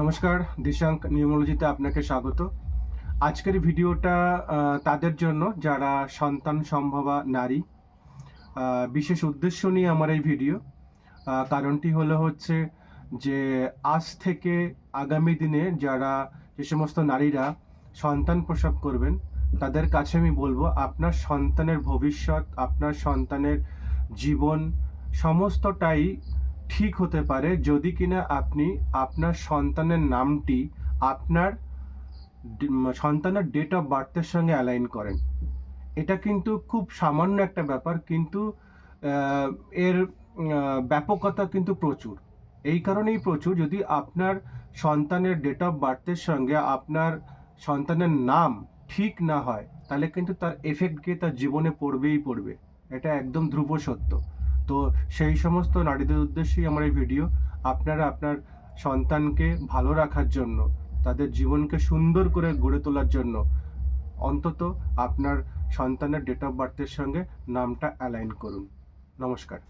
নমস্কার, দিশাঙ্ক নিউমোলজিতে আপনাকে স্বাগত। আজকের ভিডিওটা তাদের জন্য যারা সন্তান সম্ভবা নারী বিশেষ উদ্দেশ্য নিয়ে আমার এই ভিডিও কারণটি হলো হচ্ছে যে আজ থেকে আগামী দিনে যারা যে সমস্ত নারীরা সন্তান প্রসব করবেন, তাদের কাছে আমি বলব আপনার সন্তানের ভবিষ্যৎ, আপনার সন্তানের জীবন, সমস্তটাই ঠিক হতে পারে যদি কিনা আপনি আপনার সন্তানের নামটি আপনার সন্তানের ডেট অফ বার্থের সঙ্গে অ্যালাইন করেন। এটা কিন্তু খুব সামান্য একটা ব্যাপার, কিন্তু এর ব্যাপকতা কিন্তু প্রচুর। এই কারণেই প্রচুর। যদি আপনার সন্তানের ডেট অফ বার্থের সঙ্গে আপনার সন্তানের নাম ঠিক না হয়, তাহলে কিন্তু তার এফেক্ট গিয়ে তার জীবনে পড়বেই পড়বে। এটা একদম ধ্রুব সত্য। তো সেই সমস্ত নারীদের উদ্দেশ্যেই আমার এই ভিডিও আপনারা আপনার সন্তানকে ভালো রাখার জন্য, তাদের জীবনকে সুন্দর করে গড়ে তোলার জন্য অন্তত আপনার সন্তানের ডেট অফ বার্থের সঙ্গে নামটা অ্যালাইন করুন। নমস্কার।